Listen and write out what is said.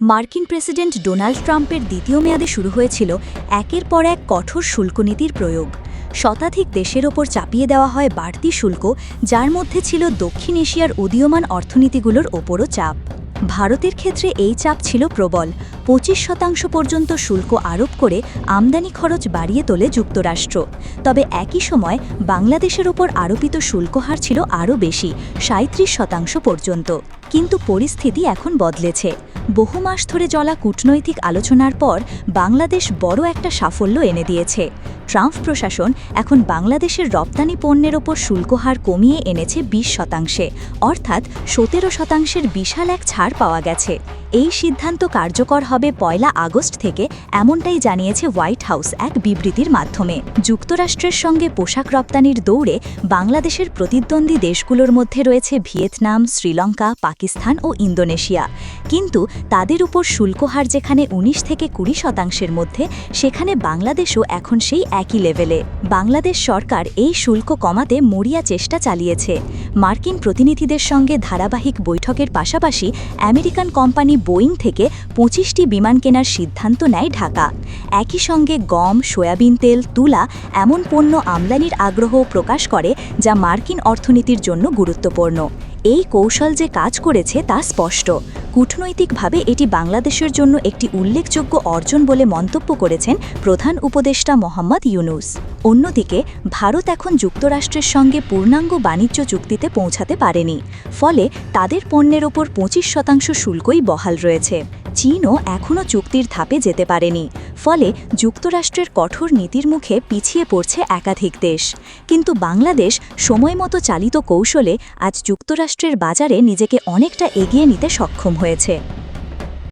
মার্কিন president Donald ট্রাম্পের দ্বিতীয় মেয়াদে শুরু হয়েছিল একের পর এক কঠোর শুল্কনীতির প্রয়োগ। শতাধিক দেশের ওপর চাপিয়ে দেওয়া হয় বাড়তি শুল্ক, যার মধ্যে ছিল দক্ষিণ এশিয়ার উদীয়মান অর্থনীতিগুলোর ওপরও চাপ। ভারতের ক্ষেত্রে এই চাপ ছিল প্রবল। পঁচিশ শতাংশ পর্যন্ত শুল্ক আরোপ করে আমদানি খরচ বাড়িয়ে তোলে যুক্তরাষ্ট্র। তবে একই সময় বাংলাদেশের ওপর আরোপিত শুল্ক হার ছিল আরও বেশি সাঁত্রিশ শতাংশ পর্যন্ত। কিন্তু পরিস্থিতি এখন বদলেছে। বহু মাস ধরে চলা কূটনৈতিক আলোচনার পর বাংলাদেশ বড় একটা সাফল্য এনে দিয়েছে। ট্রাম্প প্রশাসন এখন বাংলাদেশের রপ্তানি পণ্যের ওপর শুল্ক হার কমিয়ে এনেছে বিশ শতাংশে, অর্থাৎ সতেরো শতাংশের বিশাল এক ছাড় পাওয়া গেছে। এই সিদ্ধান্ত কার্যকর হবে পয়লা আগস্ট থেকে এমনটাই জানিয়েছে হোয়াইট হাউস এক বিবৃতির মাধ্যমে। যুক্তরাষ্ট্রের সঙ্গে পোশাক রপ্তানির দৌড়ে বাংলাদেশের প্রতিদ্বন্দ্বী দেশগুলোর মধ্যে রয়েছে ভিয়েতনাম, শ্রীলঙ্কা, পাকিস্তান ও ইন্দোনেশিয়া। কিন্তু তাদের উপর শুল্ক হার যেখানে ১৯ থেকে কুড়ি শতাংশের মধ্যে, সেখানে বাংলাদেশও এখন সেই একই লেভেলে। বাংলাদেশ সরকার এই শুল্ক কমাতে মরিয়া চেষ্টা চালিয়েছে। মার্কিন প্রতিনিধিদের সঙ্গে ধারাবাহিক বৈঠকের পাশাপাশি আমেরিকান কোম্পানি বোয়িং থেকে পঁচিশটি বিমান কেনার সিদ্ধান্ত নেয় ঢাকা। একই সঙ্গে গম, সয়াবিন তেল, তুলা এমন পণ্য আমদানির আগ্রহ প্রকাশ করে যা মার্কিন অর্থনীতির জন্য গুরুত্বপূর্ণ। এই কৌশল যে কাজ করেছে তা স্পষ্ট। কূটনৈতিকভাবে এটি বাংলাদেশের জন্য একটি উল্লেখযোগ্য অর্জন বলে মন্তব্য করেছেন প্রধান উপদেষ্টা মোহাম্মদ ইউনুস। অন্যদিকে, ভারত এখন যুক্তরাষ্ট্রের সঙ্গে পূর্ণাঙ্গ বাণিজ্য চুক্তিতে পৌঁছাতে পারেনি, ফলে তাদের পণ্যের ওপর পঁচিশ শতাংশ শুল্কই বহাল রয়েছে। চীনও এখনও চুক্তির ধাপে যেতে পারেনি, ফলে যুক্তরাষ্ট্রের কঠোর নীতির মুখে পিছিয়ে পড়ছে একাধিক দেশ। কিন্তু বাংলাদেশ সময়মতো চালিত কৌশলে আজ যুক্তরাষ্ট্রের বাজারে নিজেকে অনেকটা এগিয়ে নিতে সক্ষম হয়েছে